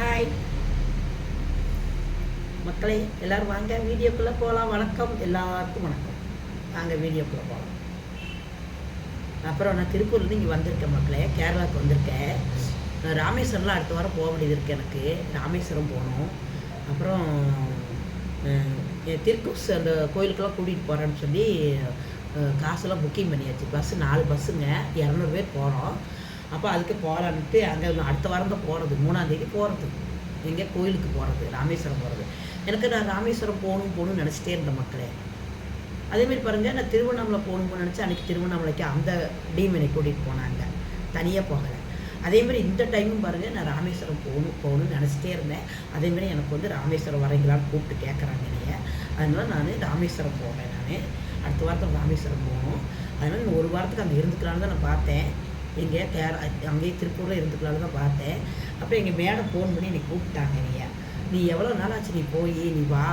Hi மக்களே எல்லாரும் வாங்க. வீடியோக்குள்ளே போகலாம் வணக்கம். எல்லாருக்கும் வணக்கம். வாங்க வீடியோக்குள்ளே போகலாம் அப்புறம் நான் திருப்பூர்லேருந்து இங்கே வந்திருக்கேன் மக்களே. கேரளாவுக்கு வந்திருக்கேன். ராமேஸ்வரம்லாம் அடுத்த வாரம் போக வேண்டியது இருக்குது எனக்கு. ராமேஸ்வரம் போகணும். அப்புறம் என் திருக்கூஸ் அந்த கோயிலுக்கெல்லாம் கூட்டிகிட்டு போகிறேன்னு சொல்லி காசெல்லாம் புக்கிங் பண்ணியாச்சு. பஸ்ஸு நாலு பஸ்ஸுங்க இரநூறு பேர் போகிறோம் அப்போ அதுக்கு போகலான்ட்டு அங்கே அடுத்த வாரம் தான் போகிறது மூணாந்தேதி போகிறது எங்கே கோயிலுக்கு போகிறது ராமேஸ்வரம் போகிறது எனக்கு நான் ராமேஸ்வரம் போகணும் போகணும்னு நினச்சிட்டே இருந்தேன் மக்களே. அதேமாரி பாருங்கள் நான் திருவண்ணாமலை போகணும்னு நினச்சி அன்றைக்கி திருவண்ணாமலைக்கு அந்த டீம் என்னை கூட்டிகிட்டு போனாங்க. தனியாக போகலை. அதேமாதிரி இந்த டைமும் பாருங்கள் நான் ராமேஸ்வரம் போகணும் போகணும்னு நினச்சிட்டே இருந்தேன். அதேமாதிரி எனக்கு வந்து ராமேஸ்வரம் வரீங்களான்னு கூப்பிட்டு கேட்குறாங்க என்னைய. அதனால் நான் ராமேஸ்வரம் போகிறேன் நான். அடுத்த வாரத்தில் ராமேஸ்வரம் போகணும். அதனால் ஒரு வாரத்துக்கு அங்கே இருந்துக்கலான்னு தான் நான் பார்த்தேன். எங்கேயா கேர அங்கேயே திருப்பூரில் இருந்துக்கலாம்னு தான் பார்த்தேன். அப்புறம் எங்கள் மேடம் ஃபோன் பண்ணி என்னை கூப்பிட்டாங்க நீயா நீ எவ்வளோ நாள் ஆச்சு நீ போய்? நீ வா.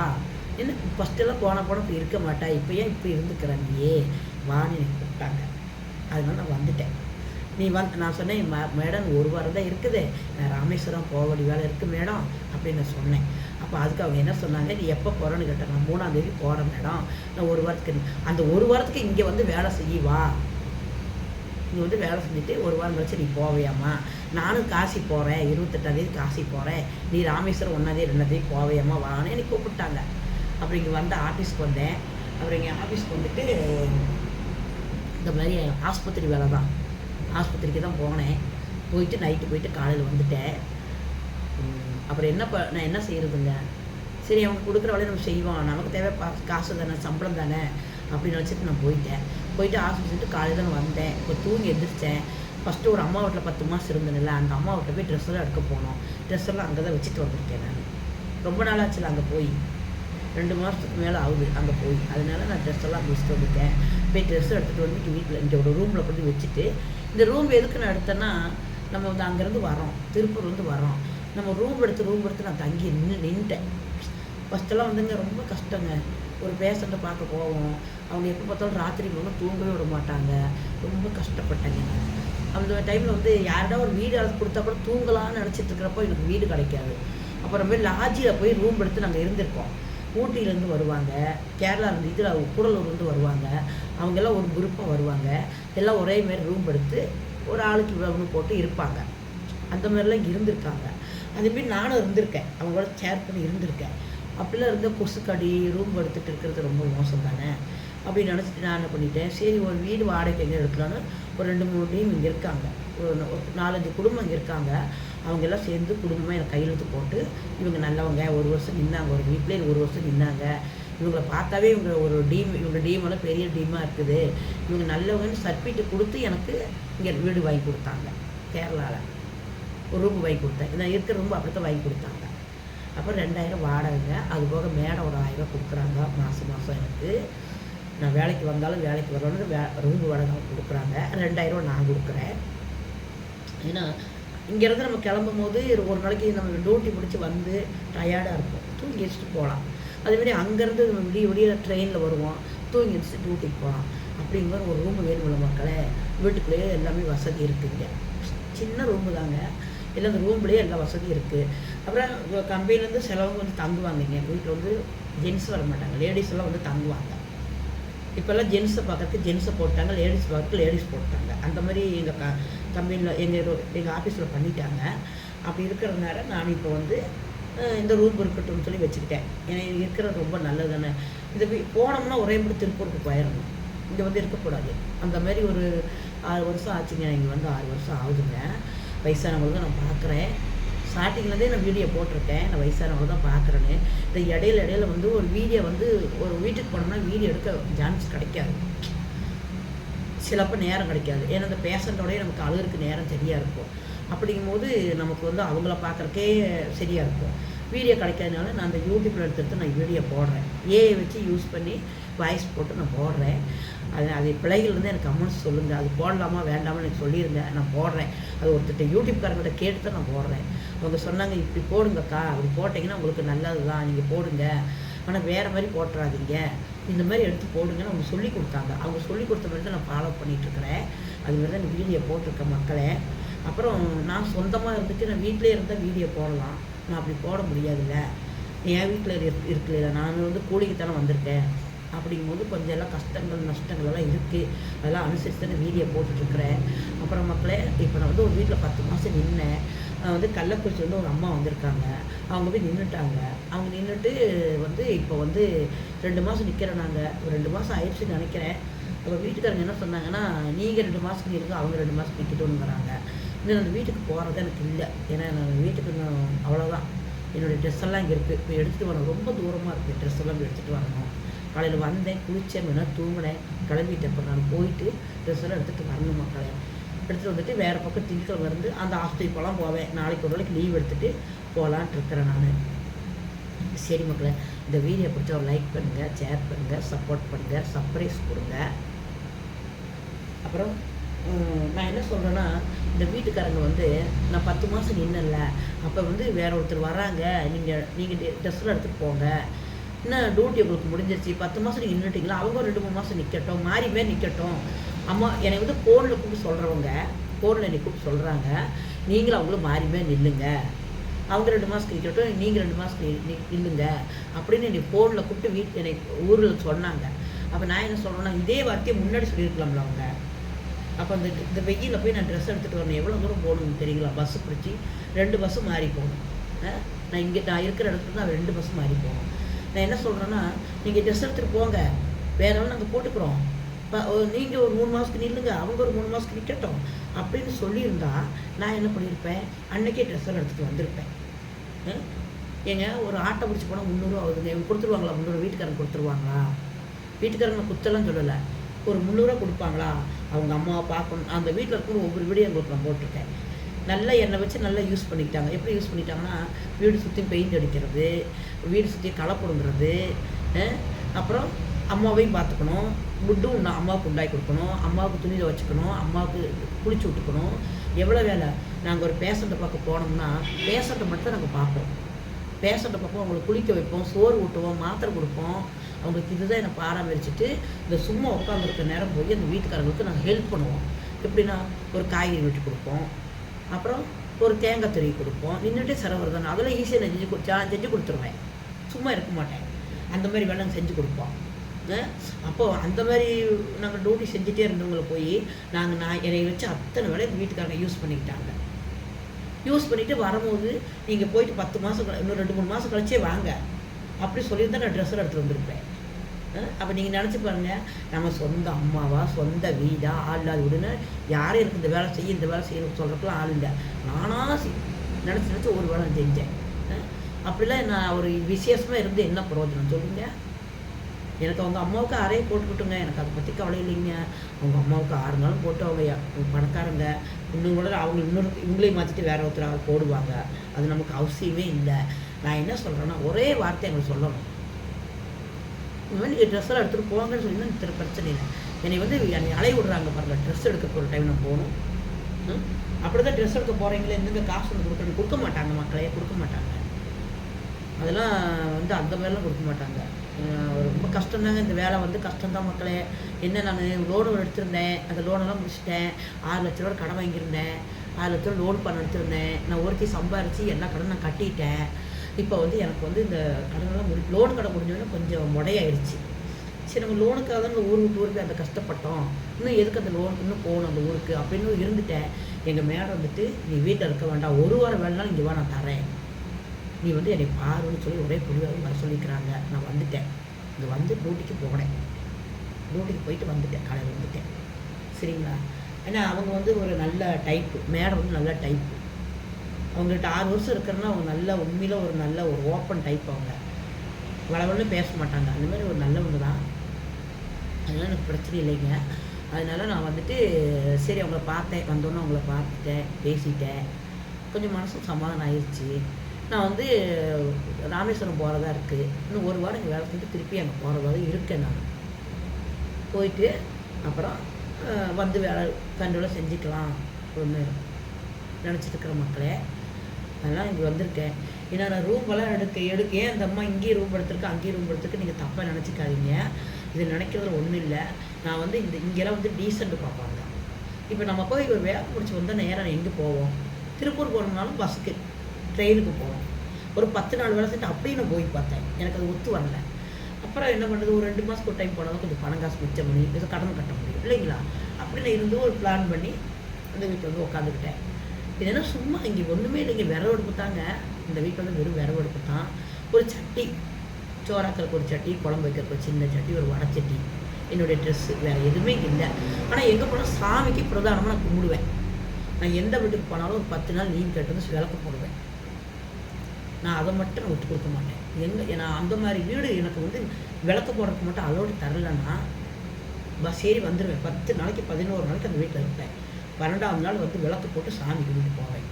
என்ன ஃபஸ்ட்டெல்லாம் போன போன இப்போ இருக்க மாட்டா. இப்போ ஏன் இப்போ இருந்துக்கிறேன் நீயே? வான்னு எனக்கு கூப்பிட்டாங்க. அதனால நான் வந்துட்டேன். நீ வந்து நான் சொன்னேன் மே மேடம் ஒரு வாரம் தான் இருக்குது. நான் ராமேஸ்வரம் போக வேண்டிய வேலை இருக்குது மேடம் அப்படின்னு நான் சொன்னேன். அப்போ அதுக்கு அவங்க என்ன சொன்னாங்க நீ எப்போ போகிறேன்னு கேட்டாங்க நான் மூணாந்தேதி போகிறேன் மேடம் நான் ஒரு வாரத்துக்கு அந்த ஒரு வாரத்துக்கு இங்கே வந்து வேலை செய்வா நீ வந்து வேலை செஞ்சுட்டு ஒரு வாரம் கழிச்சு நீ போவையாம்மா. நானும் காசி போகிறேன் இருபத்தெட்டாந்தேதி காசி போகிறேன் நீ ராமேஸ்வரம் ஒன்றாந்தேதி ரெண்டாந்தேதி போவையாம்மா வான்னு என்னை கூப்பிட்டாங்க. அப்புறம் இங்கே வந்து ஆஃபீஸ்க்கு வந்தேன். அப்புறம் இங்கே ஆஃபீஸ்க்கு வந்துட்டு இந்த மாதிரி ஆஸ்பத்திரி வேலை தான். ஆஸ்பத்திரிக்கு தான் போனேன். போயிட்டு நைட்டு போயிட்டு காலையில் வந்துட்டேன். அப்புறம் என்ன ப நான் என்ன செய்கிறதுங்க சரி அவங்க கொடுக்குற வேலையை நம்ம செய்வோம். நமக்கு தேவை பா- காசு தானே சம்பளம் தானே அப்படின்னு நினச்சிட்டு நான் போயிட்டேன். போயிட்டு ஆஸ்பத்திரிட்டு காலையில் தான் வந்தேன். இப்போ தூங்கி எழுந்திரிச்சேன் ஃபஸ்ட்டு ஒரு அம்மா வீட்டில் பத்து மாதம் இருந்தேன்ல அந்த அம்மா வீட்டில் போய் ட்ரெஸ் எல்லாம் எடுக்க போனோம். ட்ரெஸ் எல்லாம் அங்கே தான் வச்சுட்டு வந்திருக்கேன் நான். ரொம்ப நாள் ஆச்சுல அங்கே போய். ரெண்டு மாதத்துக்கு மேலே ஆகுது அங்கே போய். அதனால நான் ட்ரெஸ் எல்லாம் அங்கே வச்சுட்டு வந்துட்டேன். போய் ட்ரெஸ் எடுத்துகிட்டு வந்து இங்கே வீட்டில் இங்கே ஒரு ரூமில் கொண்டு வச்சுட்டு இந்த ரூம் எதுக்கு நான் எடுத்தேன்னா நம்ம வந்து அங்கேருந்து வரோம் திருப்பூர்லேருந்து வரோம் நம்ம ரூம் எடுத்து ரூம் எடுத்து நான் தங்கி நின்று நின்றுட்டேன் ஃபஸ்ட்டெல்லாம் வந்துங்க ரொம்ப கஷ்டங்க. ஒரு பேஷண்ட்டை பார்க்க போவோம். அவங்க எப்போ பார்த்தாலும் ராத்திரி வந்து தூங்கவே விட மாட்டாங்க. ரொம்ப கஷ்டப்பட்டேங்க. அந்த டைமில் வந்து யார்டா ஒரு வீடு அளவு கொடுத்தா கூட தூங்கலாம்னு நினச்சிட்டு இருக்கிறப்போ எனக்கு வீடு கிடைக்காது. அப்புறமே லாட்ஜில் போய் ரூம் எடுத்து நாங்கள் இருந்திருக்கோம். ஊட்டியிலேருந்து வருவாங்க. கேரளாவிலேருந்து இதில் கூடலூர்லேருந்து வருவாங்க. அவங்க எல்லாம் ஒரு குரூப்பாக வருவாங்க. எல்லாம் ஒரே மாதிரி ரூம் எடுத்து ஒரு ஆளுக்கு இவ்வளவுன்னு போட்டு இருப்பாங்க. அந்த மாதிரிலாம் இருந்திருக்காங்க. அதேமாரி நானும் இருந்திருக்கேன். அவங்களோட ஷேர் பண்ணி இருந்திருக்கேன். அப்படிலாம் இருந்த கொசுக்கடி ரூம் எடுத்துகிட்டு இருக்கிறது ரொம்ப மோசம் தானே? அப்படின்னு நினச்சிட்டு நான் என்ன பண்ணிட்டேன் சரி ஒரு வீடு வாடகை எங்கே எடுக்கலான்னு ஒரு ரெண்டு மூணு டீம் இங்கே இருக்காங்க. ஒரு நாலஞ்சு குடும்பம் இங்கே இருக்காங்க. அவங்க எல்லாம் சேர்ந்து குடும்பமாக எனக்கு கையெழுத்து போட்டு இவங்க நல்லவங்க ஒரு வருஷம் நின்னாங்க. ஒரு வீட்டிலே ஒரு வருஷம் நின்னாங்க. இவங்களை பார்த்தாவே இவங்க ஒரு டீம் இவங்க டீமெல்லாம் பெரிய டீமாக இருக்குது. இவங்க நல்லவங்கன்னு சர்டிஃபிகேட் கொடுத்து எனக்கு இங்கே வீடு வாங்கி கொடுத்தாங்க. கேரளாவில் ஒரு ரூம் வாங்கி கொடுத்தேன். நான் இருக்கிற ரூம் அப்படித்தான் வாங்கி கொடுத்தாங்க. அப்புறம் ரெண்டாயிரம் வாடகைங்க. அது போக மேடம் ஒரு ஆயிரம் கொடுக்குறாங்க. மாதம் மாதம் எனக்கு. நான் வேலைக்கு வந்தாலும் வேலைக்கு வரணும்னு வே ரூம் வாடகை கொடுக்குறாங்க. ரெண்டாயிரம் நான் கொடுக்குறேன். ஏன்னா இங்கேருந்து நம்ம கிளம்பும் போது ஒரு நாளைக்கு நம்ம டியூட்டி முடித்து வந்து டயர்டாக இருப்போம். தூங்கி வச்சுட்டு போகலாம். அதேமாதிரி அங்கேருந்து நம்ம விடிய விடிய ட்ரெயினில் வருவோம். தூங்கி வச்சுட்டு டியூட்டிக்கு போகலாம். அப்படிங்கிற ஒரு ரூம் வேணுமில்ல மக்களே. வீட்டுக்குள்ளேயே எல்லாமே வசதி இருக்குங்க சின்ன ரூமு தாங்க. இல்லை அந்த ரூம்லேயே எல்லா வசதியும் இருக்குது அப்புறம் கம்பெனிலேருந்து செலவங்க வந்து தங்குவாங்க இங்கே. வீட்டில் வந்து ஜென்ஸ் வர மாட்டாங்க. லேடிஸ் எல்லாம் வந்து தங்குவாங்க. இப்போல்லாம் ஜென்ஸை பார்க்கறதுக்கு ஜென்ஸை போட்டாங்க லேடிஸ் பார்க்கறதுக்கு லேடிஸ் போட்டாங்க. அந்த மாதிரி எங்கள் க கம்பெனியில் எங்கள் எங்கள் ஆஃபீஸில் பண்ணிட்டாங்க. அப்படி இருக்கிறதுனால நான் இப்போ வந்து இந்த ரூம் இருக்கட்டும்னு சொல்லி வச்சுக்கிட்டேன். ஏன்னா இருக்கிறது ரொம்ப நல்லது தானே இந்த போனோம்னா ஒரே முடி திருப்பூருக்கு போயிடணும். இங்கே வந்து இருக்கக்கூடாது. அந்த மாதிரி ஒரு ஆறு வருஷம் ஆச்சுங்க. இங்கே வந்து ஆறு வருஷம் ஆகுதுங்க. வயசானவங்களுக்கு நான் பார்க்குறேன். ஸ்டார்டிங்லேருந்தே நான் வீடியோ போட்டிருக்கேன். நான் வயசானவங்க தான் பார்க்குறேன்னு. இந்த இடையில இடையில வந்து ஒரு வீடியோ வந்து ஒரு வீட்டுக்கு போனோம்னா வீடியோ எடுக்க சான்ஸ் கிடைக்காது. சிலப்போ நேரம் கிடைக்காது. ஏன்னா அந்த பேஷண்ட்டோடய நமக்கு அழுகிறதுக்கு நேரம் சரியாக இருக்கும். அப்படிங்கும்போது நமக்கு வந்து அவங்கள பார்க்குறக்கே சரியாக இருக்கும். வீடியோ கிடைக்காதனால நான் அந்த யூடியூப்பில் எடுத்துகிட்டு நான் வீடியோ போடுறேன். ஏஐ வச்சு யூஸ் பண்ணி வாய்ஸ் போட்டு நான் போடுறேன். அது அது பிள்ளைகள் எனக்கு கமெண்ட்ஸ் சொல்லுங்கள் அது போடலாமா வேண்டாமா எனக்கு சொல்லியிருந்தேன் நான் போடுறேன். அது ஒருத்தர் யூடியூப்காரங்கிட்ட கேட்டு தான் நான் போடுறேன். அவங்க சொன்னாங்க இப்படி போடுங்கக்கா அப்படி போட்டிங்கன்னா உங்களுக்கு நல்லது தான் நீங்கள் போடுங்க. ஆனால் வேறு மாதிரி போட்டுறாதீங்க. இந்த மாதிரி எடுத்து போடுங்கன்னு அவங்க சொல்லி கொடுத்தாங்க. அவங்க சொல்லி கொடுத்த மாதிரி தான் நான் ஃபாலோ பண்ணிகிட்ருக்கிறேன் அது மாதிரி தான் இந்த வீடியோ போட்டிருக்கேன் மக்களே. அப்புறம் நான் சொந்தமாக இருந்துட்டு நான் வீட்டிலே இருந்தால் வீடியோ போடலாம். நான் அப்படி போட முடியாதுல்ல. என் வீட்டில் இருக்குல்ல நான் வந்து கூலிக்கு தானே வந்திருக்கேன். அப்படிங்கும்போது கொஞ்சம் எல்லாம் கஷ்டங்கள் நஷ்டங்கள் எல்லாம் இருக்குது அதெல்லாம் அனுசரித்து தானே வீடியோ போட்டுட்ருக்குறேன் அப்புறம் மக்களே இப்போ நான் வந்து ஒரு வீட்டில் பத்து மாதம் நின்னேன். வந்து கள்ளக்குறிச்சி வந்து ஒரு அம்மா வந்திருக்காங்க. அவங்க போய் நின்றுட்டாங்க அவங்க நின்றுட்டு வந்து இப்போ வந்து ரெண்டு மாதம் நிற்கிறேன் நாங்கள் ஒரு ரெண்டு மாதம் ஆயிடுச்சுன்னு நினைக்கிறேன். அப்போ வீட்டுக்காரங்க என்ன சொன்னாங்கன்னா நீங்கள் ரெண்டு மாதத்துக்கு நிற்க அவங்க ரெண்டு மாதத்துக்கு நிற்கட்டும்ங்கிறாங்க இன்னும் அந்த வீட்டுக்கு போகிறது எனக்கு இல்லை. ஏன்னா நான் வீட்டுக்கு நான் அவ்வளோதான் என்னுடைய ட்ரெஸ் எல்லாம் இங்கே இருக்குது இப்போ எடுத்துகிட்டு வரணும். ரொம்ப தூரமாக இருக்குது ட்ரெஸ் எல்லாம் எடுத்துகிட்டு வரணும். காலையில் வந்தேன் குளித்தேன் வேணால் தூங்கினேன் கிளம்பிட்டேன். இப்போ நான் போயிட்டு ட்ரெஸ் எல்லாம் எடுத்துகிட்டு வரணும் மக்களை. எடுத்துகிட்டு வந்துட்டு வேறு பக்கம் திங்கக்கிழமை வந்து அந்த ஹாஸ்பிட்டல் போவேன். நாளைக்கு ஒரு நாளைக்கு லீவ் எடுத்துகிட்டு போகலான்ட்டு இருக்கிறேன் நான். சரி மக்களை இந்த வீடியோ பிடிச்சா லைக் பண்ணுங்கள் ஷேர் பண்ணுங்கள் சப்போர்ட் பண்ணுங்கள் சர்ப்ரைஸ் கொடுங்க. அப்புறம் நான் என்ன சொல்கிறேன்னா இந்த வீட்டுக்காரங்க வந்து நான் பத்து மாதம் நின்னல அப்போ வந்து வேற ஒருத்தர் வராங்க நீங்கள் நீங்கள் ட்ரெஸ்ஸில் எடுத்துகிட்டு போங்க. இன்னும் டியூட்டி உங்களுக்கு முடிஞ்சிருச்சு? பத்து மாதம் நீங்கள் நின்றுட்டிங்களா அவங்க ரெண்டு மூணு மாதம் நிற்கட்டும் மாறி மாரி நிற்கட்டும் அம்மா என்னை வந்து ஃபோனில் கூப்பிட்டு சொல்கிறவங்க ஃபோனில் என்னை கூப்பிட்டு சொல்கிறாங்க நீங்களும் அவங்களும் மாறிமே நில்லுங்க. அவங்க ரெண்டு மாதத்துக்கு நிற்கட்டும் நீங்கள் ரெண்டு மாதத்துக்கு நில்லுங்க. அப்படின்னு என்னை ஃபோனில் கூப்பிட்டு வீட்டு என்னை ஊரில் சொன்னாங்க. அப்போ நான் என்ன சொல்கிறேன்னா இதே வார்த்தையை முன்னாடி சொல்லியிருக்கலாம்ல அவங்க. அப்போ அந்த இந்த வெயிலில் போய் நான் ட்ரெஸ் எடுத்துகிட்டு வரணும். எவ்வளோ தூரம் போகணும்னு தெரியல. பஸ்ஸு பிடிச்சி ரெண்டு பஸ்ஸும் மாறி போகணும். நான் இங்கே நான் இருக்கிற இடத்துல தான் ரெண்டு பஸ்ஸும் மாறி போகணும். நான் என்ன சொல்கிறேன்னா நீங்கள் ட்ரெஸ் எடுத்துகிட்டு போங்க. வேறவங்க நாங்கள் போட்டுக்கிறோம். நீங்கள் ஒரு மூணு மாதத்துக்கு நில்லுங்க. அவங்க ஒரு மூணு மாதத்துக்கு நிற்கட்டும் அப்படின்னு சொல்லியிருந்தா நான் என்ன பண்ணியிருப்பேன்? அன்னைக்கே ட்ரெஸ் எல்லாம் எடுத்துகிட்டு வந்திருப்பேன். ஏங்க ஒரு ஆட்டை பிடிச்சி போனால் முந்நூறுவா ஆகுதுங்க. இவங்க கொடுத்துருவாங்களா? முந்நூறு வீட்டுக்காரங்க கொடுத்துருவாங்களா? வீட்டுக்காரங்க குத்தெல்லாம் சொல்லலை. ஒரு முந்நூறுவா கொடுப்பாங்களா? அவங்க அம்மாவை பார்க்கணும். அந்த வீட்டில் இருக்கணும் ஒவ்வொரு வீடியோ உங்களுக்கு நான் போட்டிருக்கேன். நல்லா எண்ணெய் வச்சு நல்லா யூஸ் பண்ணிக்கிட்டாங்க. எப்படி யூஸ் பண்ணிட்டாங்கன்னா வீடு சுற்றி பெயிண்ட் அடிக்கிறது வீடு சுற்றி களை போடுங்கிறது அப்புறம் அம்மாவையும் பார்த்துக்கணும். ஃபுட்டும் நான் அம்மாவுக்கு உண்டாக்கி கொடுக்கணும். அம்மாவுக்கு துணியில் வச்சுக்கணும். அம்மாவுக்கு குளிச்சு விட்டுக்கணும். எவ்வளோ வேலை? நாங்கள் ஒரு பேஷண்ட்டை பார்க்க போனோம்னா பேஷண்ட்டை மட்டும் நாங்கள் பார்ப்போம். பேஷண்ட்டை பார்ப்போம். அவங்களை குளிக்க வைப்போம். சோறு ஊட்டுவோம். மாத்திரை கொடுப்போம். அவங்களுக்கு இதுதான் என்னை பாராமரிச்சுட்டு இந்த சும்மா உட்காந்துருக்க நேரம் போய் அந்த வீட்டுக்காரங்களுக்கு நாங்கள் ஹெல்ப் பண்ணுவோம். எப்படின்னா ஒரு காய்கறி வெட்டி கொடுப்போம். அப்புறம் ஒரு தேங்காய் துருவி கொடுப்போம். நின்றுட்டே செலவு தானே அதெல்லாம் ஈஸியாக நான் செஞ்சு கொடுத்தா செஞ்சு கொடுத்துருவேன். சும்மா இருக்க மாட்டேன். அந்த மாதிரி வேலை செஞ்சு கொடுப்போம். அப்போது அந்த மாதிரி நாங்கள் டியூட்டி செஞ்சுட்டே இருந்தவங்களை போய் நாங்கள் நான் என்னை வச்சு அத்தனை வேலை எங்கள் வீட்டுக்காரங்க யூஸ் பண்ணிக்கிட்டாங்க. யூஸ் பண்ணிவிட்டு வரும்போது நீங்கள் போயிட்டு பத்து மாதம் இன்னும் ரெண்டு மூணு மாதம் கழிச்சே வாங்க. அப்படி சொல்லியிருந்தா நான் ட்ரெஸ்ஸில் எடுத்துகிட்டு வந்திருப்பேன். அப்போ நீங்கள் நினச்சி பாருங்கள் நம்ம சொந்த அம்மாவா சொந்த வீடா ஆள் இல்லாத விடுன்னு யாரும் எனக்கு இந்த வேலை செய்ய இந்த வேலை செய்யணும்னு சொல்கிறதுக்குலாம் ஆள் இல்லை. நானாக நினச்சி நினச்சி ஒரு வேலை செஞ்சேன். அப்படிலாம் நான் ஒரு விசேஷமாக இருந்து என்ன பிரயோஜனம் சொல்லுங்கள் எனக்கு அவங்க அம்மாவுக்கு அறையை போட்டுக்கிட்டுங்க. எனக்கு அதை பற்றி கவலை இல்லைங்க. அவங்க அம்மாவுக்கு ஆறு நாளும் போட்டு அவங்க பணக்காரங்க. இன்னும் கூட அவங்க இன்னொரு இவங்களையும் மாற்றிட்டு வேற ஒருத்தராக போடுவாங்க. அது நமக்கு அவசியமே இல்லை. நான் என்ன சொல்கிறேன்னா ஒரே வார்த்தை எங்களுக்கு சொல்லணும். இந்த மாதிரி நீங்கள் ட்ரெஸ்ஸெல்லாம் எடுத்துகிட்டு போங்கன்னு சொல்லி இத்தனை பிரச்சனை இல்லை. என்னை வந்து என்னை அலைய விடுறாங்க பாருங்கள் ட்ரெஸ் எடுக்க போகிற டைம் நான் போகணும். அப்படி தான் ட்ரெஸ் எடுக்க போகிறீங்களே எந்தெங்க காசு வந்து கொடுக்கணும். கொடுக்க மாட்டாங்க மக்களையே கொடுக்க மாட்டாங்க. அதெல்லாம் வந்து அந்த மாதிரிலாம் கொடுக்க மாட்டாங்க. ரொம்ப கஷ்டம்தாங்க. இந்த வேலை வந்து கஷ்டம்தான் மக்களே. என்ன நான் லோனு எடுத்திருந்தேன். அந்த லோனெல்லாம் முடிச்சிட்டேன். ஆறு லட்ச ரூபா கடன் வாங்கியிருந்தேன். ஆறு லட்ச ரூபா லோன் பண்ண எடுத்திருந்தேன். நான் ஒருத்தி சம்பாரித்து எல்லா கடன் நான் கட்டிட்டேன். இப்போ வந்து எனக்கு வந்து இந்த கடனெல்லாம் முடி லோன் கடை முடிஞ்சோடனே கொஞ்சம் முடையாயிடுச்சு. சரி நம்ம லோனுக்காக தான் ஊர் விட்டு ஊருக்கு அந்த கஷ்டப்பட்டோம். இன்னும் எதுக்கு அந்த லோனுக்கு இன்னும் போகணும் அந்த ஊருக்கு அப்படின்னு இருந்துட்டேன். எங்கள் மேடம் வந்துட்டு நீ வீட்டில் இருக்க வேண்டாம். ஒரு வாரம் வேலைனாலும் இங்கே வா நான் தரேன். நீ வந்து என்னை பாருன்னு சொல்லி ஒரே புரிவாக வர சொல்லிக்கிறாங்க. நான் வந்துட்டேன். இங்கே வந்து டூட்டிக்கு போனேன் டூட்டிக்கு போயிட்டு வந்துட்டேன். காலையில் வந்துட்டேன். சரிங்களா? ஏன்னா அவங்க வந்து ஒரு நல்ல டைப்பு மேடம் வந்து நல்ல டைப்பு அவங்கள்ட்ட ஆறு வருஷம் இருக்கிறன்னா அவங்க நல்ல உண்மையில் ஒரு நல்ல ஒரு ஓப்பன் டைப் அவங்க. வளவளன்னு பேச மாட்டாங்க. அந்த மாதிரி ஒரு நல்லவங்க தான். அதனால் எனக்கு பிரச்சனை இல்லைங்க. அதனால் நான் வந்துட்டு சரி அவங்கள பார்த்தேன். வந்தோன்னே அவங்கள பார்த்துட்டேன் பேசிட்டேன். கொஞ்சம் மனசும் சமாதானம் ஆயிடுச்சு நான் வந்து ராமேஸ்வரம் போகிறதா இருக்குது இன்னும் ஒரு வாரம் இங்கே வேலை செஞ்சு திருப்பி அங்கே போகிறதா இருக்கேன் நான். போயிட்டு அப்புறம் வந்து வேலை கண்டிப்பாக செஞ்சுக்கலாம் ஒன்று நினச்சிட்டு இருக்கிற மக்களே. அதெல்லாம் இங்கே வந்திருக்கேன். ஏன்னா நான் ரூமெல்லாம் எடுக்க எடுக்க ஏன் அந்த அம்மா இங்கேயும் ரூம் எடுத்திருக்கு அங்கேயும் ரூம் எடுத்துருக்கு நீங்கள் தப்பாக நினச்சிக்காதீங்க. இது நினைக்கிறதுல ஒன்றும் இல்லை. நான் வந்து இந்த இங்கெல்லாம் வந்து டீசெண்ட்டு பார்ப்பாங்க. இப்போ நம்ம போய் ஒரு வேலை முடிச்சு வந்தால் நேராக எங்கே போவோம்? திருப்பூர் போகணும்னாலும் பஸ்ஸுக்கு ட்ரெயினுக்கு போவோம் ஒரு பத்து நாள் வேலை செஞ்சு அப்படியே நான் போய் பார்த்தேன். எனக்கு அது ஒத்து வரல. அப்புறம் என்ன பண்ணுறது ஒரு ரெண்டு மாதத்துக்கு ஒரு டைம் போனாலும் கொஞ்சம் பணம் காசு மிச்சம் பண்ணி ஏதோ கடன் கட்ட முடியும். இல்லைங்களா? அப்படின்னு இருந்து ஒரு பிளான் பண்ணி அந்த வீட்டில் வந்து உட்காந்துக்கிட்டேன் இதெல்லாம் சும்மா இங்கே ஒன்றுமே இல்லைங்க. விரவு அடுப்பு தாங்க. இந்த வீட்டில் வந்து வெறும் விரவு அடுப்பு தான். ஒரு சட்டி சோறாக்கிறதுக்கு ஒரு சட்டி குழம்பு வைக்கிறதுக்கு ஒரு சின்ன சட்டி ஒரு வடச்சட்டி என்னுடைய ட்ரெஸ்ஸு வேறு எதுவுமே இல்லை. ஆனால் எங்கே போனால் சாமிக்கு பிரதானமாக நான் கும்பிடுவேன். நான் எந்த வீட்டுக்கு போனாலும் ஒரு பத்து நாள் லீவ் கேட்டு வந்து விளக்கு போடுவேன். நான் அதை மட்டும் நான் விட்டு கொடுக்க மாட்டேன். எங்கே நான் அந்த மாதிரி வீடு எனக்கு வந்து விளக்கு போடுறதுக்கு மட்டும் அலோடு தரலைன்னா பஸ் ஏறி வந்துடுவேன் பத்து நாளைக்கு பதினோரு நாளைக்கு அந்த வீட்டில் இருப்பேன். பன்னெண்டாவது நாள் வந்து விளக்கு போட்டு சாமி கும்பிட்டு போவேன்.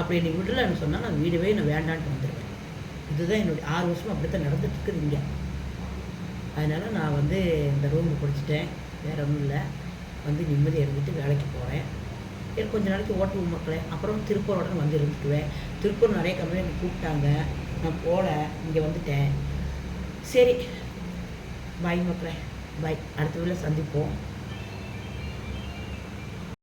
அப்படி நீ விடலைன்னு சொன்னால் நான் வீடவே நான் வேண்டான்ட்டு வந்துடுவேன் இதுதான் என்னுடைய ஆறு வருஷமாக அப்படி தான் நடந்துட்டுருக்குது இங்கே. அதனால் நான் வந்து இந்த ரூம் பிடிச்சிட்டேன். வேறு ஒன்றும் இல்லை. வந்து நிம்மதி இருந்துட்டு வேலைக்கு போகிறேன் கொஞ்ச நாளைக்கு ஓட்டு மக்களே அப்புறம் திருப்பூரோட வந்து இருந்துக்குவேன். திருப்பூர் நிறைய கம்பெனி எனக்கு கூப்பிட்டாங்க. நான் போகல இங்கே வந்துட்டேன். சரி பாய் மக்களே. பாய் அடுத்த வீட்டில் சந்திப்போம்.